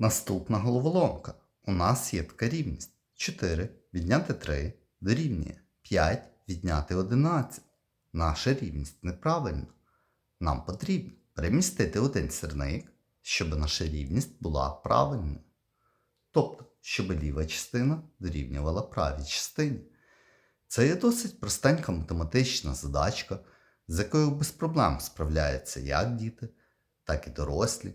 Наступна головоломка. У нас є така рівність. 4 відняти 3 дорівнює 5 відняти 11. Наша рівність неправильна. Нам потрібно перемістити один сірник, щоб наша рівність була правильною. Тобто, щоб ліва частина дорівнювала правій частині. Це є досить простенька математична задачка, з якою без проблем справляються як діти, так і дорослі.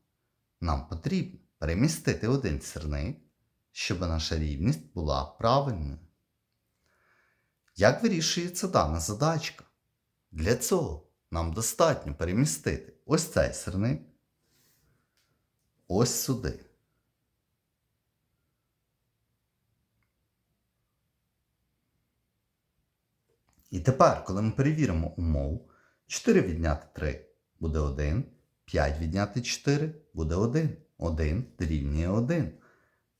Нам потрібно перемістити один сірник, щоб наша рівність була правильною. Як вирішується дана задачка? Для цього нам достатньо перемістити ось цей сірник ось сюди. І тепер, коли ми перевіримо умову, 4 відняти 3 буде 1, 5 відняти 4 буде 1. 1 дорівнює 1.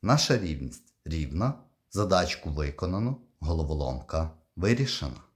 Наша рівність рівна. Задачку виконано, головоломка вирішена.